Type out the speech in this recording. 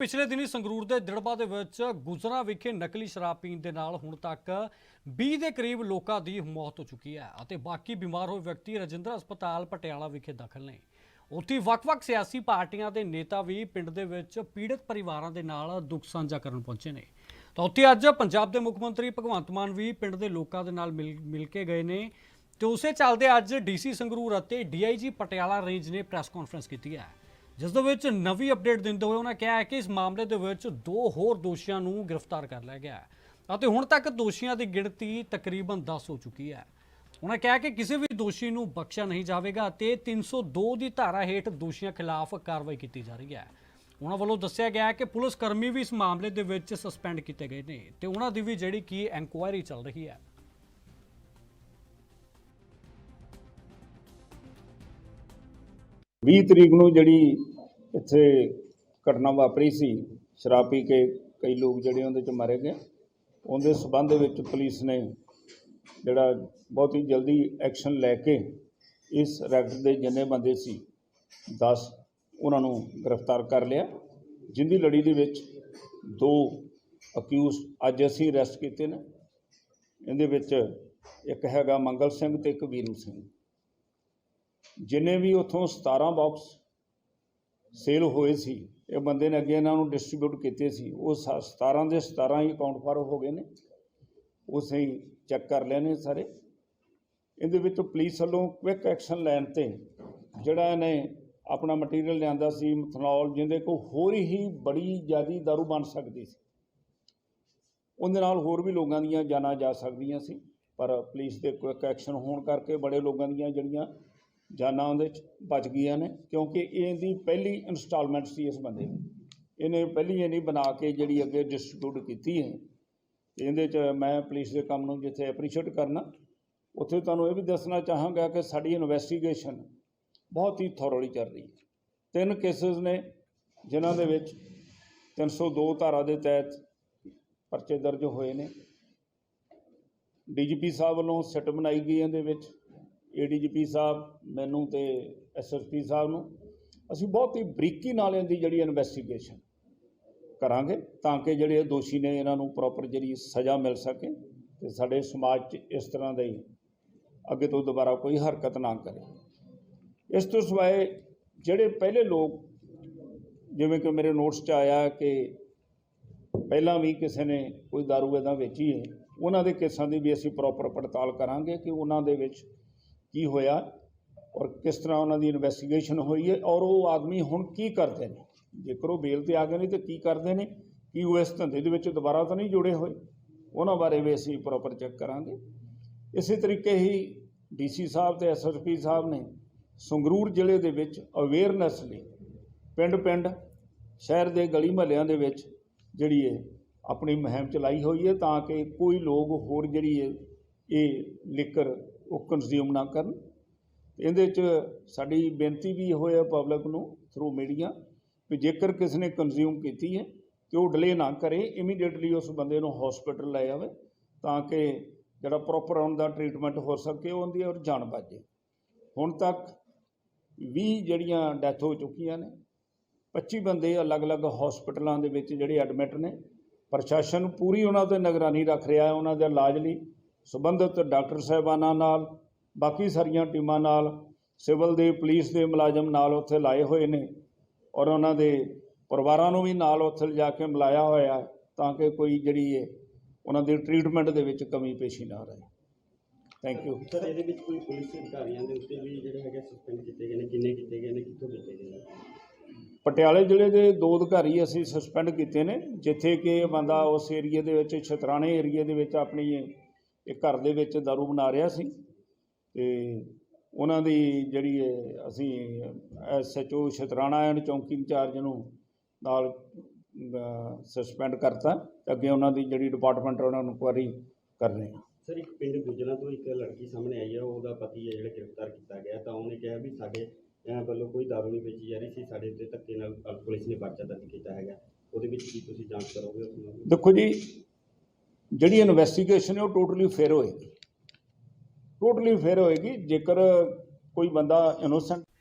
ਪਿਛਲੇ ਦਿਨੀ ਸੰਗਰੂਰ ਦੇ ਦਿੜਬਾ ਦੇ ਵਿੱਚ ਗੁਜਰਾ ਵਿਖੇ ਨਕਲੀ ਸ਼ਰਾਬ ਪੀਣ ਦੇ ਨਾਲ ਹੁਣ ਤੱਕ 20 ਦੇ ਕਰੀਬ ਲੋਕਾਂ ਦੀ ਮੌਤ ਹੋ ਚੁੱਕੀ ਹੈ ਅਤੇ ਬਾਕੀ ਬਿਮਾਰ ਹੋਏ ਵਿਅਕਤੀ ਰਜਿੰਦਰ ਹਸਪਤਾਲ ਪਟਿਆਲਾ ਵਿਖੇ ਦਾਖਲ ਨੇ। ਉੱਥੇ ਵੱਖ-ਵੱਖ ਸਿਆਸੀ ਪਾਰਟੀਆਂ ਦੇ ਨੇਤਾ ਵੀ ਪਿੰਡ ਦੇ ਵਿੱਚ ਪੀੜਤ ਪਰਿਵਾਰਾਂ ਦੇ ਨਾਲ ਦੁੱਖ ਸਾਂਝਾ ਕਰਨ ਪਹੁੰਚੇ ਨੇ। ਤਾਂ ਉੱਥੇ ਅੱਜ ਪੰਜਾਬ ਦੇ ਮੁੱਖ ਮੰਤਰੀ ਭਗਵੰਤ ਮਾਨ ਵੀ ਪਿੰਡ ਦੇ ਲੋਕਾਂ ਦੇ ਨਾਲ ਮਿਲ ਮਿਲ ਕੇ ਗਏ ਨੇ ਤੇ ਉਸੇ ਚੱਲਦੇ ਅੱਜ ਡੀਸੀ ਸੰਗਰੂਰ ਅਤੇ ਡੀਆਈਜੀ ਪਟਿਆਲਾ ਰੇਂਜ ਨੇ ਪ੍ਰੈਸ ਕਾਨਫਰੰਸ ਕੀਤੀ ਹੈ। ਜਿਸ ਦੇ ਵਿੱਚ ਨਵੀਂ ਅਪਡੇਟ ਦਿੰਦੇ ਹੋਏ ਉਹਨਾਂ ਕਿਹਾ ਹੈ ਕਿ ਇਸ ਮਾਮਲੇ ਦੇ ਵਿੱਚ ਦੋ ਹੋਰ ਦੋਸ਼ੀਆਂ ਨੂੰ ਗ੍ਰਿਫਤਾਰ ਕਰ ਲਿਆ ਗਿਆ ਹੈ। ਅਤੇ ਹੁਣ ਤੱਕ ਦੋਸ਼ੀਆਂ ਦੀ ਗਿਣਤੀ ਤਕਰੀਬਨ 10 ਹੋ ਚੁੱਕੀ ਹੈ। ਉਹਨਾਂ ਕਿਹਾ ਕਿ ਕਿਸੇ ਵੀ ਦੋਸ਼ੀ ਨੂੰ ਬਖਸ਼ਿਆ ਨਹੀਂ ਜਾਵੇਗਾ ਅਤੇ 302 ਦੀ ਧਾਰਾ ਹੇਠ ਦੋਸ਼ੀਆਂ ਖਿਲਾਫ ਕਾਰਵਾਈ ਕੀਤੀ ਜਾ ਰਹੀ ਹੈ। ਉਹਨਾਂ ਵੱਲੋਂ ਦੱਸਿਆ ਗਿਆ ਕਿ ਪੁਲਿਸ ਕਰਮੀ ਵੀ ਇਸ ਮਾਮਲੇ ਦੇ ਵਿੱਚ ਸਸਪੈਂਡ ਕੀਤੇ ਗਏ ਨੇ ਤੇ ਉਹਨਾਂ ਦੀ ਵੀ ਜਿਹੜੀ ਕੀ ਇਨਕੁਆਇਰੀ ਚੱਲ ਰਹੀ ਹੈ। 20 ਤਰੀਕ ਨੂੰ ਜਿਹੜੀ ਇੱਥੇ ਘਟਨਾ ਵਾਪਰੀ ਸੀ, ਸ਼ਰਾਬ ਪੀ ਕੇ ਕਈ ਲੋਕ ਜਿਹੜੇ ਉਹਦੇ ਚ ਮਾਰੇ ਗਏ। ਉਹਦੇ ਸਬੰਧ ਵਿੱਚ ਪੁਲਿਸ ਨੇ ਜਿਹੜਾ ਬਹੁਤ ਹੀ ਜਲਦੀ ਐਕਸ਼ਨ ਲੈ ਕੇ ਇਸ ਰੈਕਟ ਦੇ ਜਿੰਨੇ ਬੰਦੇ ਸੀ 10 ਉਹਨਾਂ ਨੂੰ ਗ੍ਰਿਫਤਾਰ ਕਰ ਲਿਆ। ਜਿੰਦੀ ਲੜੀ ਦੇ ਵਿੱਚ ਦੋ ਅਕਿਊਜ਼ ਅੱਜ ਅਸੀਂ ਅਰੈਸਟ ਕੀਤੇ ਨੇ। ਇਹਦੇ ਵਿੱਚ ਇੱਕ ਹੈਗਾ ਮੰਗਲ ਸਿੰਘ ਤੇ ਇੱਕ ਵੀਰੂ ਸਿੰਘ। ਜਿੰਨੇ ਵੀ ਉੱਥੋਂ 17 ਬਾਕਸ ਸੇਲ ਹੋਏ ਸੀ, ਇਹ ਬੰਦੇ ਨੇ ਅੱਗੇ ਇਹਨਾਂ ਨੂੰ ਡਿਸਟ੍ਰੀਬਿਊਟ ਕੀਤੇ ਸੀ, ਉਹ ਸ- 17 ਦੇ 17 ਹੀ ਅਕਾਊਂਟ ਫਾਰੋ ਹੋ ਗਏ ਨੇ। ਉਹ ਸਹੀ ਚੈੱਕ ਕਰ ਲਏ ਨੇ ਸਾਰੇ। ਇਹਦੇ ਵਿੱਚ ਪੁਲਿਸ ਵੱਲੋਂ ਕੁਇਕ ਐਕਸ਼ਨ ਲੈਣ ਤੇ ਜਿਹੜਾ ਇਹਨੇ ਆਪਣਾ ਮਟੀਰੀਅਲ ਲਿਆਂਦਾ ਸੀ ਮਥਨੋਲ ਜਿਹਦੇ ਕੋ ਹੋਰ ਹੀ ਬੜੀ ਜ਼ਿਆਦੀ ਦਾਰੂ ਬਣ ਸਕਦੀ ਸੀ। ਉਹਦੇ ਨਾਲ ਹੋਰ ਵੀ ਲੋਕਾਂ ਦੀਆਂ ਜਾਨਾਂ ਜਾ ਸਕਦੀਆਂ ਸੀ, ਪਰ ਪੁਲਿਸ ਦੇ ਕੁਇਕ ਐਕਸ਼ਨ ਹੋਣ ਕਰਕੇ ਬੜੇ ਲੋਕਾਂ ਦੀਆਂ ਜਿਹੜੀਆਂ ਜਾਨਾਂ ਉਹਦੇ ਚ ਬਚ ਗਈਆਂ ਨੇ, ਕਿਉਂਕਿ ਇਹਦੀ ਪਹਿਲੀ ਇਨਸਟਾਲਮੈਂਟ ਸੀ ਇਸ ਬੰਦੇ ਦੀ। ਇਹਨੇ ਪਹਿਲੀ ਇਹ ਨਹੀਂ ਬਣਾ ਕੇ ਜਿਹੜੀ ਅੱਗੇ ਡਿਸਟ੍ਰੀਬਿਊਟ ਕੀਤੀ ਹੈ। ਇਹਦੇ ਚ ਮੈਂ ਪੁਲਿਸ ਦੇ ਕੰਮ ਨੂੰ ਜਿੱਥੇ ਐਪਰੀਸ਼ੀਏਟ ਕਰਨਾ, ਉੱਥੇ ਤੁਹਾਨੂੰ ਇਹ ਵੀ ਦੱਸਣਾ ਚਾਹਾਂਗਾ ਕਿ ਸਾਡੀ ਇਨਵੈਸਟੀਗੇਸ਼ਨ ਬਹੁਤ ਹੀ ਥੋਰੋਲੀ ਚੱਲ ਰਹੀ ਹੈ। ਤਿੰਨ ਕੇਸਿਸ ਨੇ, ਜਿਨ੍ਹਾਂ ਦੇ ਵਿੱਚ 302 ਧਾਰਾ ਦੇ ਤਹਿਤ ਪਰਚੇ ਦਰਜ ਹੋਏ ਨੇ। ਡੀਜੀਪੀ ਸਾਹਿਬ ਵੱਲੋਂ ਸਿੱਟ ਬਣਾਈ ਗਈ ਇਹਦੇ ਵਿੱਚ। ਏਡੀਜੀਪੀ ਸਾਹਿਬ, ਮੈਨੂੰ ਤੇ ਐਸਐਸਪੀ ਸਾਹਿਬ ਨੂੰ, ਅਸੀਂ ਬਹੁਤ ਹੀ ਬਰੀਕੀ ਨਾਲ ਇਹਦੀ ਜਿਹੜੀ ਇਨਵੈਸਟੀਗੇਸ਼ਨ ਕਰਾਂਗੇ ਤਾਂ ਕਿ ਜਿਹੜੇ ਦੋਸ਼ੀ ਨੇ ਇਹਨਾਂ ਨੂੰ ਪ੍ਰੋਪਰ ਜਿਹੜੀ ਸਜ਼ਾ ਮਿਲ ਸਕੇ ਤੇ ਸਾਡੇ ਸਮਾਜ 'ਚ ਇਸ ਤਰ੍ਹਾਂ ਦੀ ਅੱਗੇ ਤੋਂ ਦੁਬਾਰਾ ਕੋਈ ਹਰਕਤ ਨਾ ਕਰੇ। ਇਸ ਤੋਂ ਸਿਵਾਏ ਜਿਹੜੇ ਪਹਿਲੇ ਲੋਕ, ਜਿਵੇਂ ਕਿ ਮੇਰੇ ਨੋਟਸ 'ਚ ਆਇਆ ਕਿ ਪਹਿਲਾਂ ਵੀ ਕਿਸੇ ਨੇ ਕੋਈ ਦਾਰੂ ਇੱਦਾਂ ਵੇਚੀ ਹੈ, ਉਹਨਾਂ ਦੇ ਕੇਸਾਂ ਦੀ ਵੀ ਅਸੀਂ ਪ੍ਰੋਪਰ ਪੜਤਾਲ ਕਰਾਂਗੇ ਕਿ ਉਹਨਾਂ ਦੇ ਵਿੱਚ ਕੀ ਹੋਇਆ ਔਰ ਕਿਸ ਤਰ੍ਹਾਂ ਉਹਨਾਂ ਦੀ ਇਨਵੈਸਟੀਗੇਸ਼ਨ ਹੋਈ ਹੈ ਔਰ ਉਹ ਆਦਮੀ ਹੁਣ ਕੀ ਕਰਦੇ ਨੇ? ਜੇਕਰ ਉਹ ਬੇਲ ਤੇ ਆ ਗਏ ਨੇ ਤੇ ਕੀ ਕਰਦੇ ਨੇ? ਕੀ ਉਹ ਇਸ ਧੰਦੇ ਦੇ ਵਿੱਚ ਦੁਬਾਰਾ ਤਾਂ ਨਹੀਂ ਜੁੜੇ ਹੋਏ? ਉਹਨਾਂ ਬਾਰੇ ਵੀ ਅਸੀਂ ਪ੍ਰੋਪਰ ਚੈੱਕ ਕਰਾਂਗੇ। ਇਸੇ ਤਰੀਕੇ ਹੀ ਡੀਸੀ ਸਾਹਿਬ ਤੇ ਐਸਐਸਪੀ ਸਾਹਿਬ ਨੇ ਸੰਗਰੂਰ ਜ਼ਿਲ੍ਹੇ ਦੇ ਵਿੱਚ ਅਵੇਅਰਨੈਸ ਲਈ ਪਿੰਡ-ਪਿੰਡ, ਸ਼ਹਿਰ ਦੇ ਗਲੀ ਮਹੱਲਿਆਂ ਦੇ ਵਿੱਚ ਜਿਹੜੀ ਹੈ ਆਪਣੀ ਮੁਹਿੰਮ ਚਲਾਈ ਹੋਈ ਹੈ ਤਾਂ ਕਿ ਕੋਈ ਲੋਕ ਹੋਰ ਜਿਹੜੀ ਹੈ ਇਹ ਲਿਕਰ ਉਹ ਕੰਜ਼ਿਊਮ ਨਾ ਕਰਨ। ਇਹਦੇ 'ਚ ਸਾਡੀ ਬੇਨਤੀ ਵੀ ਹੋਇਆ ਪਬਲਿਕ ਨੂੰ ਥਰੂ ਮੀਡੀਆ ਵੀ ਜੇਕਰ ਕਿਸੇ ਨੇ ਕੰਜ਼ਿਊਮ ਕੀਤੀ ਹੈ ਤੇ ਉਹ ਡਿਲੇ ਨਾ ਕਰੇ ਇਮੀਡੀਏਟਲੀ ਉਸ ਬੰਦੇ ਨੂੰ ਹਸਪੀਟਲ ਲੈ ਜਾਵੇ ਤਾਂ ਕਿ ਜਿਹੜਾ ਪ੍ਰੋਪਰ ਉਹਨਾਂ ਦਾ ਟ੍ਰੀਟਮੈਂਟ ਹੋ ਸਕੇ ਉਹਦੀ ਔਰ ਜਾਨ ਬਚੇ ਹੁਣ ਤੱਕ 20 ਜਿਹੜੀਆਂ ਡੈਥ ਹੋ ਚੁੱਕੀਆਂ ਨੇ 25 ਬੰਦੇ ਅਲੱਗ-ਅਲੱਗ ਹਸਪੀਟਲਾਂ ਦੇ ਵਿੱਚ ਜਿਹੜੇ ਐਡਮਿਟ ਨੇ, ਪ੍ਰਸ਼ਾਸਨ ਪੂਰੀ ਉਹਨਾਂ ਤੇ ਨਿਗਰਾਨੀ ਰੱਖ ਰਿਹਾ ਹੈ, ਉਹਨਾਂ ਦੇ ਇਲਾਜ ਲਈ। ਸੰਬੰਧਿਤ ਡਾਕਟਰ ਸਾਹਿਬਾਨਾਂ ਨਾਲ ਬਾਕੀ ਸਾਰੀਆਂ ਟੀਮਾਂ ਨਾਲ ਸਿਵਲ ਦੇ ਪੁਲਿਸ ਦੇ ਮੁਲਾਜ਼ਮ ਨਾਲ ਉੱਥੇ ਲਾਏ ਹੋਏ ਨੇ ਔਰ ਉਹਨਾਂ ਦੇ ਪਰਿਵਾਰਾਂ ਨੂੰ ਵੀ ਨਾਲ ਉੱਥੇ ਲਿਜਾ ਕੇ ਮਿਲਾਇਆ ਹੋਇਆ ਤਾਂ ਕਿ ਕੋਈ ਜਿਹੜੀ ਹੈ ਉਹਨਾਂ ਦੇ ਟ੍ਰੀਟਮੈਂਟ ਦੇ ਵਿੱਚ ਕਮੀ ਪੇਸ਼ੀ ਨਾ ਰਹੇ। ਥੈਂਕ ਯੂ ਸਰ ਇਹਦੇ ਵਿੱਚ ਕੋਈ ਪੁਲਿਸ ਅਧਿਕਾਰੀਆਂ ਦੇ ਉੱਤੇ ਵੀ ਜਿਹੜੇ ਹੈਗੇ ਸਸਪੈਂਡ ਕੀਤੇ ਗਏ ਨੇ ਕਿੰਨੇ ਕੀਤੇ ਗਏ ਨੇ ਕਿੱਥੋਂ ਕੀਤੇ ਗਏ ਨੇ? ਪਟਿਆਲੇ ਜ਼ਿਲ੍ਹੇ ਦੇ ਦੋ ਅਧਿਕਾਰੀ ਅਸੀਂ ਸਸਪੈਂਡ ਕੀਤੇ ਨੇ ਜਿੱਥੇ ਕਿ ਬੰਦਾ ਉਸ ਏਰੀਏ ਦੇ ਵਿੱਚ ਛਤਰਾਣੇ ਏਰੀਏ ਦੇ ਵਿੱਚ ਆਪਣੀ ਇਹ ਘਰ ਦੇ ਵਿੱਚ ਦਾਰੂ ਬਣਾ ਰਿਹਾ ਸੀ ਤੇ ਉਹਨਾਂ ਦੀ ਜਿਹੜੀ ਅਸੀਂ ਐਸਐਚਓ ਛਤਰਾਣਾ ਐਂਡ ਚੌਂਕੀ ਇੰਚਾਰਜ ਨੂੰ ਨਾਲ ਸਸਪੈਂਡ ਕਰਤਾ ਅੱਗੇ ਉਹਨਾਂ ਦੀ ਜਿਹੜੀ ਡਿਪਾਰਟਮੈਂਟ ਉਹਨਾਂ ਨੂੰ ਕੁਆਰੀ ਕਰ ਰਹੇ ਸਰ ਇੱਕ ਪਿੰਡ ਗੁਜਰਾਂ ਤੋਂ ਇੱਕ ਲੜਕੀ ਸਾਹਮਣੇ ਆਈ ਹੈ ਉਹਦਾ ਪਤੀ ਹੈ ਜਿਹੜਾ ਗ੍ਰਿਫਤਾਰ ਕੀਤਾ ਗਿਆ ਤਾਂ ਉਹਨੇ ਕਿਹਾ ਵੀ ਸਾਡੇ ਵੱਲੋਂ ਕੋਈ ਦਾਰੂ ਨਹੀਂ ਵੇਚੀ ਜਾ ਰਹੀ ਸੀ ਸਾਡੇ ਉੱਤੇ ਧੱਕੇ ਨਾਲ ਪੁਲਿਸ ਨੇ ਪਰਚਾ ਦਰਜ ਕੀਤਾ ਹੈਗਾ। ਉਹਦੇ ਵਿੱਚ ਕੀ ਤੁਸੀਂ ਜਾਂਚ ਕਰੋਗੇ ਦੇਖੋ ਜੀ ਜਿਹੜੀ ਇਨਵੈਸਟੀਗੇਸ਼ਨ ਹੈ ਉਹ ਟੋਟਲੀ ਫੇਰ ਹੋਏਗੀ। ਟੋਟਲੀ ਫੇਰ ਹੋਏਗੀ ਜੇਕਰ ਕੋਈ ਬੰਦਾ ਇਨੋਸੈਂਟ